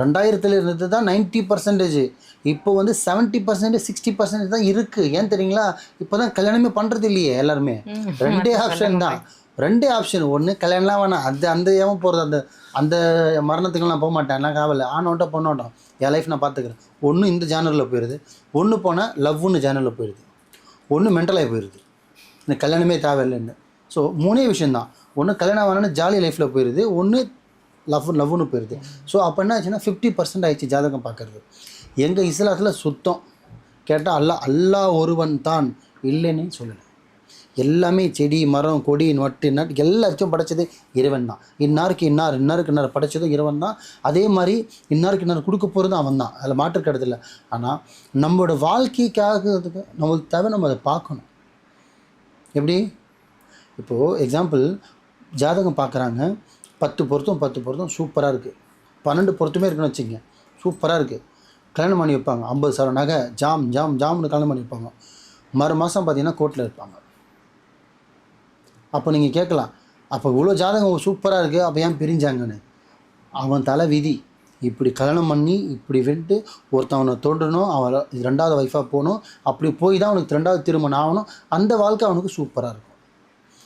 ரெண்டாயிரத்தில் இருந்தது தான் நைன்ட்டி பர்சன்டேஜ் இப்போ வந்து செவன்ட்டி பர்சன்டேஜ் சிக்ஸ்டி பர்சன்டேஜ் தான் இருக்குது ஏன் தெரியுங்களா? இப்போ தான் கல்யாணமே பண்ணுறது இல்லையே எல்லாருமே. ரெண்டே ஆப்ஷன் தான். ரெண்டே ஆப்ஷன் ஒன்று கல்யாணம்லாம் வேணாம். அந்த அந்த ஏன் போகிறது அந்த அந்த மரணத்துக்கு நான் போக மாட்டேன் எல்லாம் காவல. ஆனோட்டம் பொண்ணோட்டம் என் லைஃப் நான் பார்த்துக்கிறேன் ஒன்று இந்த ஜேனரில் போயிடுது ஒன்று போனால் லவ்னு ஜேனரில் போயிடுது ஒன்று மென்டலாகி போயிடுது இந்த கல்யாணமே தேவையில்லைன்னு. ஸோ மூணே விஷயந்தான் ஒன்று கல்யாணம் வேணும்னு ஜாலி லைஃப்பில் போயிடுது ஒன்று லவ் லவ்னு போயிடுது ஸோ அப்போ என்ன ஆச்சுன்னா ஃபிஃப்டி பர்சன்ட் ஆயிடுச்சு ஜாதகம் பார்க்குறது. எங்கள் இஸ்லாத்தில் சுத்தம். கேட்டால் அல்லா அல்லா ஒருவன் தான் இல்லைன்னு சொல்லலை. எல்லாமே செடி மரம் கொடி நொட்டு நட்டு எல்லாத்தையும் படைச்சது இறைவன் தான். இன்னாருக்கு இன்னார் இன்னாருக்கு இன்னார் படைச்சதும் இறைவன் தான். அதே மாதிரி இன்னாருக்கு இன்னார் கொடுக்க போகிறதும் அவன் தான். அதில் மாற்று கிடையாது இல்லை. ஆனால் நம்மளோட வாழ்க்கைக்காக நம்மளுக்கு தேவை நம்ம அதை பார்க்கணும். எப்படி? இப்போது எக்ஸாம்பிள் ஜாதகம் பார்க்குறாங்க. பத்து பொருத்தம் பத்து பொருத்தம் சூப்பராக இருக்குது பன்னெண்டு பொருத்தமே இருக்குன்னு வச்சுங்க சூப்பராக இருக்குது கல்யாணம் பண்ணி வைப்பாங்க. ஐம்பது சவரம் நகை ஜாம் ஜாம் ஜாம்னு கல்யாணம் பண்ணி வைப்பாங்க. மறு மாதம் பார்த்தீங்கன்னா கோர்ட்டில் இருப்பாங்க. அப்போ நீங்கள் கேட்கலாம். அப்போ இவ்வளோ ஜாதகம் சூப்பராக இருக்குது அப்போ ஏன் பிரிஞ்சாங்கன்னு? அவன் தலை விதி. இப்படி கல்யாணம் பண்ணி இப்படி விட்டு ஒருத்தவனை தோன்றணும் அவன் ரெண்டாவது ஒய்ஃபாக போகணும். அப்படி போய் தான் அவனுக்கு ரெண்டாவது திருமணம் ஆகணும். அந்த வாழ்க்கை அவனுக்கு சூப்பராக இருக்கும்.